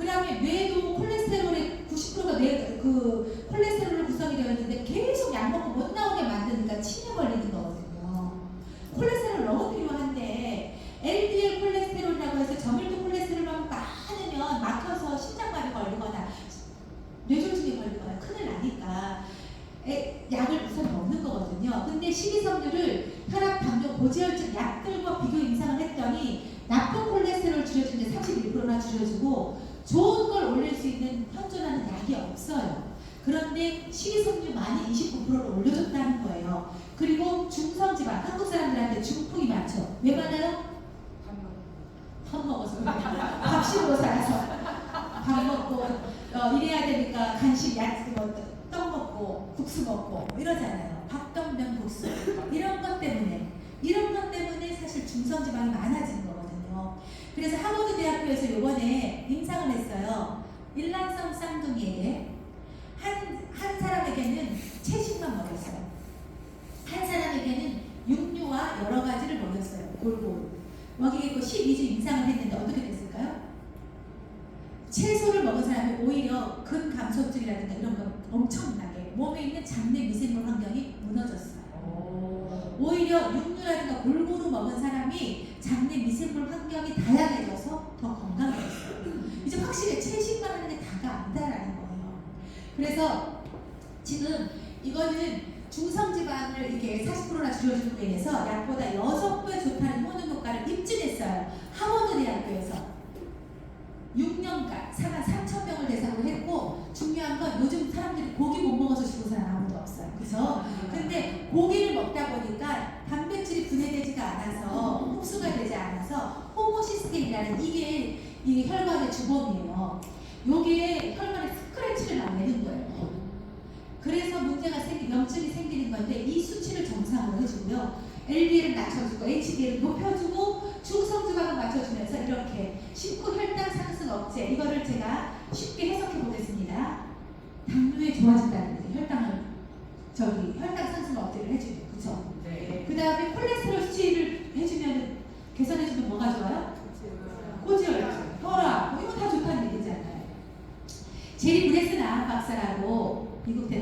그 다음에 뇌도 콜레스테롤의 90%가 뇌, 그 콜레스테롤로 구성이 되어 있는데 계속 약 먹고 못 나오게 만드니까 치매 걸리는 거거든요. 콜레스테롤 너무 필요한데 LDL 콜레스테롤이라고 해서 저밀도 콜레스테롤만 많으면 막혀서 심장마비 걸리거나 뇌졸중이 걸리거나 큰일 나니까 에, 약을 우선 먹는 거거든요. 근데 식이섬유를 혈압, 당뇨, 고지혈증 약들과 비교 임상을 했더니 나쁜 콜레스테롤 줄여주는데 31%나 줄여주고 좋은 걸 올릴 수 있는 현존하는 약이 없어요. 그런데 식이섬유 많이 29%를 올려줬다는 거예요. 그리고 중성지방, 한국 사람들한테 중풍이 많죠. 왜 많아요? 밥 먹어서. 밥식으로 살아서 밥 먹고 어, 이래야 되니까 간식 야채 뭐, 떡 먹고 국수 먹고 뭐 이러잖아요. 밥떡면 국수 이런 것 때문에 이런 것 때문에 사실 중성지방이 많아지는 거거든요. 그래서 하버드 대학교에서 했어요. 일란성 쌍둥이에게 한, 한 사람에게는 채식만 먹였어요. 한 사람에게는 육류와 여러 가지를 먹였어요. 골고루. 먹이겠고 12주 임상을 했는데 어떻게 됐을까요? 채소를 먹은 사람이 오히려 근감소증이라든가 이런 거 엄청나게 몸에 있는 장내 미생물 환경이 무너졌어요. 오히려 육류라든가 골고루 먹은 사람이 장내 미생물 환경이 다양 아니다라는 거예요. 그래서 지금 이거는 중성지방을 이렇게 40%나 줄여줌으로 인해서 약보다 6배 좋다는 효능 효과를 입증했어요. 하버드 대학교에서 6년간 4만 3천 명을 대상으로 했고 중요한 건 요즘 사람들이 고기 못 먹어서 죽은 사람 아무도 없어요. 그죠? 근데 고기를 먹다 보니까 단백질이 분해되지가 않아서 흡수가 되지 않아서 호모시스테인이라는 이게 이 혈관의 주범이에요. 요게 혈관에 스크래치를 나내는 거예요. 그래서 문제가 생기, 염증이 생기는 건데 이 수치를 정상으로 해주고요. LDL을 낮춰주고 HDL을 높여주고 중성지방을 맞춰주면서 이렇게 식후 혈당 상승 억제 이거를 제가 쉽게 해석해 보겠습니다. 당뇨에 좋아진다는 거죠. 혈당을 저기 혈당 상승 억제를 해주고 그렇죠. 네. 그 다음에 콜레스테롤 수치를 해주면 개선해주면 뭐가 좋아요? 고지혈증, 혈압 뭐 이거 다 좋다는 얘기잖아요. 제리 브레스나 박사라고 미국 대